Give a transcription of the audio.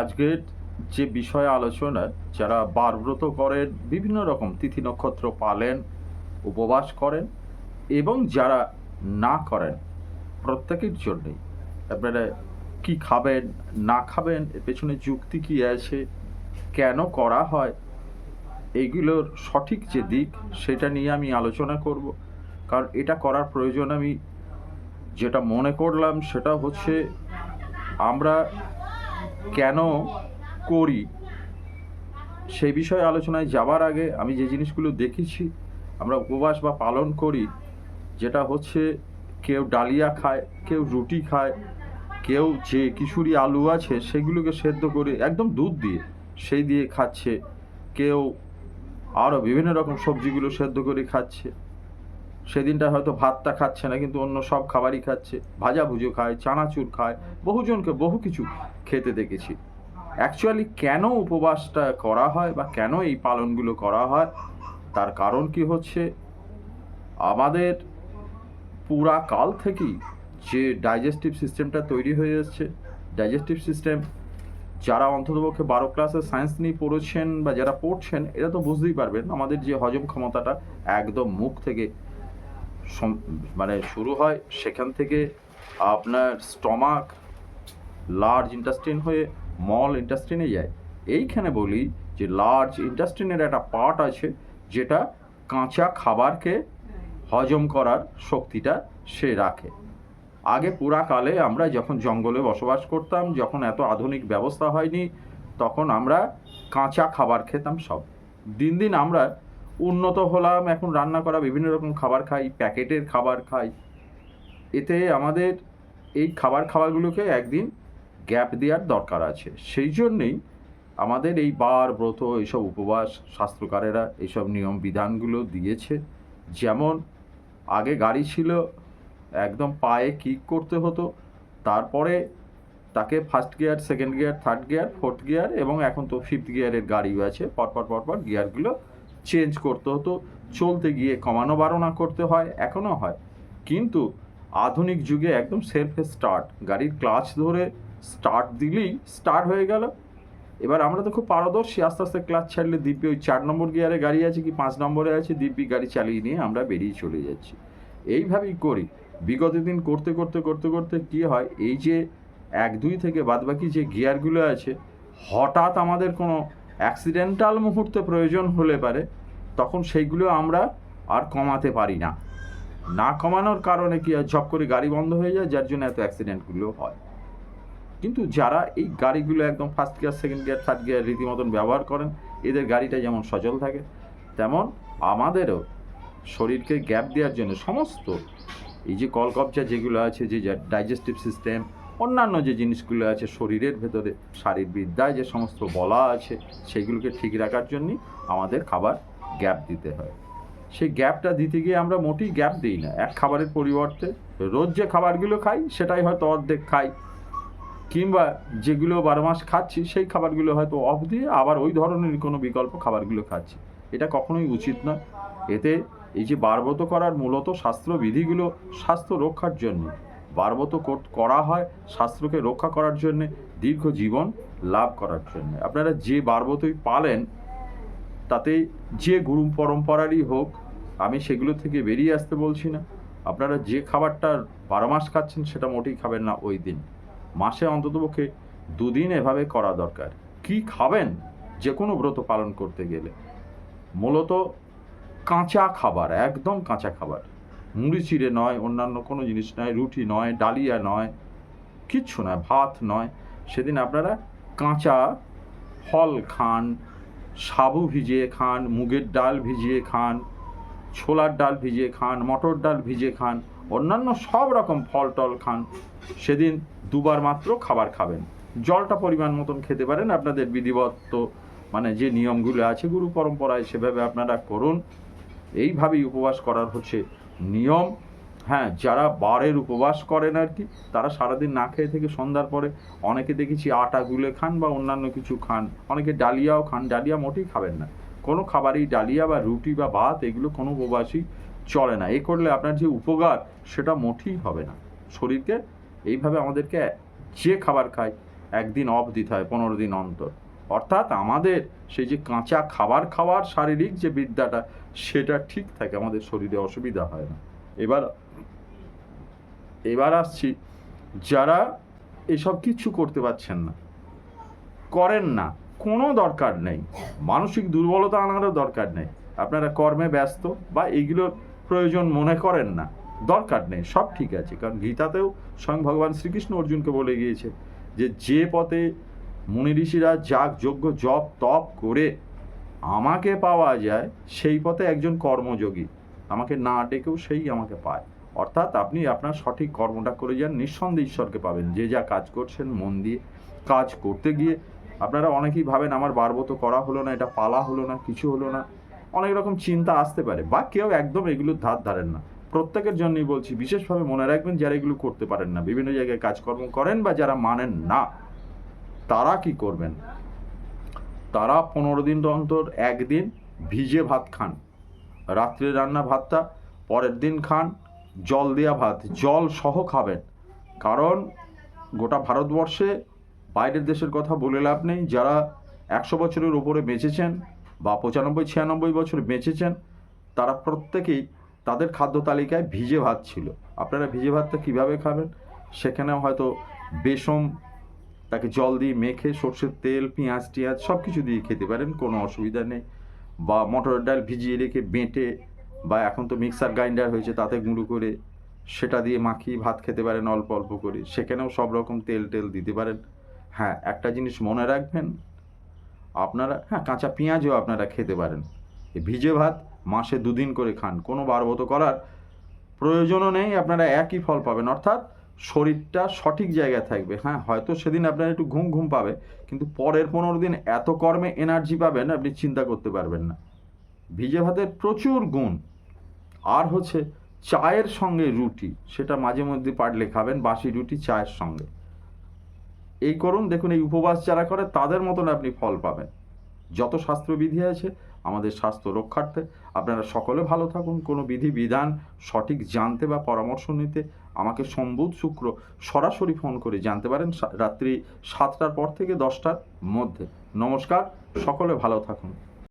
আজকের যে বিষয়ে আলোচনা, যারা বারব্রত করেন, বিভিন্ন রকম তিথি নক্ষত্র পালেন, উপবাস করেন এবং যারা না করেন, প্রত্যেকের জন্যেই আপনারা কি খাবেন, না খাবেন, এর পেছনে যুক্তি কি আছে, কেন করা হয়, এইগুলোর সঠিক যে দিক, সেটা নিয়ে আমি আলোচনা করব। কারণ এটা করার প্রয়োজন আমি যেটা মনে করলাম, সেটা হচ্ছে আমরা কেন করি? সেই বিষয়ে আলোচনায় যাবার আগে আমি যে জিনিসগুলো দেখেছি, আমরা উপবাস বা পালন করি, যেটা হচ্ছে কেউ ডালিয়া খায়, কেউ রুটি খায়, কেউ যে কিশোরী আলু আছে, সেগুলোকে সেদ্ধ করে একদম দুধ দিয়ে, সেই দিয়ে খাচ্ছে। কেউ আরও বিভিন্ন রকম সবজিগুলো সেদ্ধ করে খাচ্ছে। সেদিনটা হয়তো ভাতটা খাচ্ছে না, কিন্তু অন্য সব খাবারই খাচ্ছে। ভাজা ভুজো খায়, চানাচুর খায়, বহুজনকে বহু কিছু খেতে দেখেছি। অ্যাকচুয়ালি কেন উপবাসটা করা হয় বা কেন এই পালনগুলো করা হয়? তার কারণ কি হচ্ছে? আমাদের পুরা কাল থেকেই যে ডাইজেস্টিভ সিস্টেমটা তৈরি হয়ে এসছে ডাইজেস্টিভ সিস্টেম যারা অন্ততপক্ষে বারো ক্লাসের সায়েন্স নিয়ে পড়েছেন বা যারা পড়ছেন, এরা তো বুঝতেই পারবেন, আমাদের যে হজম ক্ষমতাটা একদম মুখ থেকে মানে শুরু হয় সেখান থেকে আপনার স্টমাক লার্জ ইন্টাস্টিন হয়ে মল ইন্টাস্টিনে যায়। এইখানে বলি যে লার্জ ইন্টাস্টিনের একটা পার্ট আছে যেটা কাঁচা খাবারকে হজম করার শক্তিটা সে রাখে। আগে পুরাকালে আমরা যখন জঙ্গলে বসবাস করতাম, যখন এত আধুনিক ব্যবস্থা হয়নি, তখন আমরা কাঁচা খাবার খেতাম সব। দিন দিন আমরা উন্নত হলাম, এখন রান্না করা বিভিন্ন রকম খাবার খাই, প্যাকেটের খাবার খাই। এতে আমাদের এই খাবার খাবারগুলোকে একদিন গ্যাপ দেওয়ার দরকার আছে। সেই জন্যেই আমাদের এই বার, ব্রত, এইসব উপবাস, শাস্ত্রকারেরা এইসব নিয়ম, বিধানগুলো দিয়েছে। যেমন আগে গাড়ি ছিল, একদম পায়ে কিক করতে হতো, তারপরে তাকে first gear second gear third gear fourth gear এবং এখন তো ফিফথ গিয়ারের গাড়িও আছে। পরপর পরপর গিয়ারগুলো চেঞ্জ করতে হতো, চলতে গিয়ে কমানো বাড়ানো করতে হয় এখনও হয়। কিন্তু আধুনিক যুগে একদম সেলফ স্টার্ট গাড়ির ক্লাচ ধরে স্টার্ট দিলেই স্টার্ট হয়ে গেল। এবার আমরা তো খুব পারদর্শী, আস্তে আস্তে ক্লাচ ছাড়লে দিব্যি ওই চার নম্বর গিয়ারে গাড়ি আছে কি পাঁচ নম্বরে আছে, দিব্যি গাড়ি চালিয়ে নিয়ে আমরা বেরিয়ে চলে যাচ্ছি। এইভাবেই করি। বিগত দিন করতে করতে করতে করতে কি হয়, এই যে এক, দুই থেকে বাদবাকি যে গিয়ারগুলো আছে, হঠাৎ আমাদের কোনো অ্যাক্সিডেন্টাল মুহূর্তে প্রয়োজন হলে পারে, তখন সেইগুলো আমরা আর কমাতে পারি না। না কমানোর কারণে কি হয় ঝপ করে গাড়ি বন্ধ হয়ে যায়? যার জন্য এত অ্যাক্সিডেন্টগুলো হয়। কিন্তু যারা এই গাড়িগুলো একদম first gear second gear third gear রীতিমতন ব্যবহার করেন, এদের গাড়িটা যেমন সচল থাকে, তেমন আমাদেরও শরীরকে গ্যাপ দেওয়ার জন্য সমস্ত এই যে কলকবজা যেগুলো আছে, যে ডাইজেস্টিভ সিস্টেম অন্যান্য যে জিনিসগুলো আছে শরীরের ভেতরে, শারীরবিদ্যায় যে সমস্ত বলা আছে, সেগুলোকে ঠিক রাখার জন্যই আমাদের খাবার গ্যাপ দিতে হয়। সেই গ্যাপটা দিতে গিয়ে আমরা মোটেই গ্যাপ দিই না। এক খাবারের পরিবর্তে রোজ যে খাবারগুলো খাই, সেটাই হয়তো অর্ধেক খাই, কিংবা যেগুলো বারো মাস খাচ্ছি, সেই খাবারগুলো হয়তো অফ দিয়ে আবার ওই ধরনের কোনো বিকল্প খাবারগুলো খাচ্ছি। এটা কখনোই উচিত নয়। এতে এই যে বারবত করার মূলত শাস্ত্রবিধিগুলো স্বাস্থ্য রক্ষার জন্য বারবত কর- হয় শাস্ত্রকে রক্ষা করার জন্য, দীর্ঘ জীবন লাভ করার জন্য। আপনারা যে বারবতই পালেন, তাতে যে গুরু পরম্পরারই হোক, আমি সেগুলো থেকে বেরিয়ে আসতে বলছি না। আপনারা যে খাবারটা বারো মাস খাচ্ছেন, সেটা মোটেই খাবেন না ওই দিন। মাসে অন্ততপক্ষে দুদিন এভাবে করা দরকার। কি খাবেন? যে কোনো ব্রত পালন করতে গেলে। মূলত কাঁচা খাবার, একদম কাঁচা খাবার। মুড়ি চিড়ে নয়, অন্যান্য কোনো জিনিস নয়, রুটি নয়, ডালিয়া নয়, কিচ্ছু নয়, ভাত নয়। সেদিন আপনারা কাঁচা ফল খান, সাবু ভিজিয়ে খান, মুগের ডাল ভিজিয়ে খান, ছোলার ডাল ভিজিয়ে খান, মটর ডাল ভিজিয়ে খান, অন্যান্য সব রকম ফল টল খান। সেদিন দুবার মাত্র খাবার খাবেন। জলটা পরিমাণ মতন খেতে পারেন আপনাদের বিধিবদ্ধ মানে যে নিয়মগুলো আছে গুরু পরম্পরায় সেভাবে আপনারা করুন। এইভাবেই উপবাস করার হচ্ছে। নিয়ম হ্যাঁ যারা বারের উপবাস করেন আর কি, তারা সারাদিন না খেয়ে থেকে সন্ধ্যার পরে অনেকে দেখেছি আটা গুলে খান বা অন্যান্য কিছু খান। অনেকে ডালিয়াও খান, ডালিয়া মোটেই খাবেন না। কোনো খাবারই ডালিয়া বা রুটি বা ভাত এগুলো কোনো উপবাসই চলে না। এ করলে আপনার যে উপকার, সেটা মোটেই হবে না। শরীরকে, এইভাবে আমাদেরকে যে খাবার খায়, একদিন অফ দিতে হয়, পনেরো দিন অন্তর। অর্থাৎ আমাদের সেই যে কাঁচা খাবার খাওয়ার শারীরিক যে বিদ্যাটা, সেটা ঠিক থাকে, আমাদের শরীরে অসুবিধা হয় না। এবার এবার আসছি, যারা এসব কিছু করতে পারছেন না, করেন না, কোনো দরকার নেই। মানসিক দুর্বলতা আনারও দরকার নেই। আপনারা কর্মে ব্যস্ত বা এইগুলোর প্রয়োজন মনে করেন না, দরকার নেই, সব ঠিক আছে। কারণ গীতাতেও স্বয়ং ভগবান শ্রীকৃষ্ণ অর্জুনকে বলে গিয়েছে যে যে পথে মুনি ঋষিরা যাগ, যজ্ঞ, জপ, তপ করে আমাকে পাওয়া যায় সেই পথে একজন কর্মযোগী। আমাকে না ডেকেও সেই আমাকে পায়। অর্থাৎ আপনি আপনার সঠিক কর্মটা করে যান, নিঃসন্দেহে ঈশ্বরকে পাবেন। যে যা কাজ করছেন, মন দিয়ে কাজ করতে গিয়ে আপনারা অনেকেই ভাবেন, আমার বারবো তো করা হলো না, এটা পালা হলো না, কিছু হলো না। অনেক রকম চিন্তা আসতে পারে বা কেউ একদম এগুলোর ধার ধারেন না। প্রত্যেকের জন্যই বলছি, বিশেষভাবে মনে রাখবেন, যারা এগুলো করতে পারেন না। বিভিন্ন জায়গায় কাজকর্ম করেন বা যারা মানেন না তারা কি করবেন? তারা পনেরো দিন অন্তর একদিন ভিজে ভাত খান। রাত্রে রান্না ভাতটা, পরের দিন খান, জল দেওয়া ভাত, জল সহ খাবেন। কারণ গোটা ভারতবর্ষে বাইরের দেশের কথা বলে লাভ নেই। যারা একশো বছরের উপরে বেঁচেছেন বা পঁচানব্বই, ছিয়ানব্বই বছর বেঁচেছেন, তারা প্রত্যেকেই তাদের খাদ্য তালিকায় ভিজে ভাত ছিল। আপনারা ভিজে ভাতটা কীভাবে খাবেন? সেখানে হয়তো বেসম তাকে জল দিয়ে মেখে সর্ষের তেল, পেঁয়াজ, টিয়াজ সব কিছু দিয়ে খেতে পারেন, কোনো অসুবিধা নেই। বা মটর ডাল ভিজিয়ে রেখে বেঁটে বা এখন তো মিক্সার গ্রাইন্ডার হয়েছে, তাতে গুঁড়ো করে সেটা দিয়ে মাখিয়ে ভাত খেতে পারেন অল্প অল্প করে। সেখানেও সব রকম তেল টেল দিতে পারেন। হ্যাঁ একটা জিনিস মনে রাখবেন, আপনারা হ্যাঁ কাঁচা পেঁয়াজও আপনারা খেতে পারেন। ভিজে ভাত মাসে দুদিন করে খান, কোনো বারবত করার প্রয়োজনও নেই, আপনারা একই ফল পাবেন। অর্থাৎ শরীরটা সঠিক জায়গায় থাকবে। হ্যাঁ হয়তো সেদিন আপনার একটু ঘুম ঘুম পাবে, কিন্তু পরের পনেরো দিন এত কর্মে এনার্জি পাবেন, আপনি চিন্তা করতে পারবেন না। ভিজে ভাতের প্রচুর গুণ। আর হচ্ছে চায়ের সঙ্গে রুটি, সেটা মাঝে মধ্যে পারলে খাবেন, বাসি রুটি চায়ের সঙ্গে। এই করুন, দেখুন এই উপবাস যারা করে, তাদের মতন আপনি ফল পাবেন। যত শাস্ত্রবিধি আছে আমাদের স্বাস্থ্য রক্ষার্থে। আপনারা সকলে ভালো থাকুন। কোনো বিধি, বিধান সঠিক জানতে বা পরামর্শ নিতে আমাকে সম্বুধ শুক্র সরাসরি ফোন করে জানতে পারেন রাত্রি সাতটার পর থেকে দশটার মধ্যে। নমস্কার। সকলে ভালো থাকুন।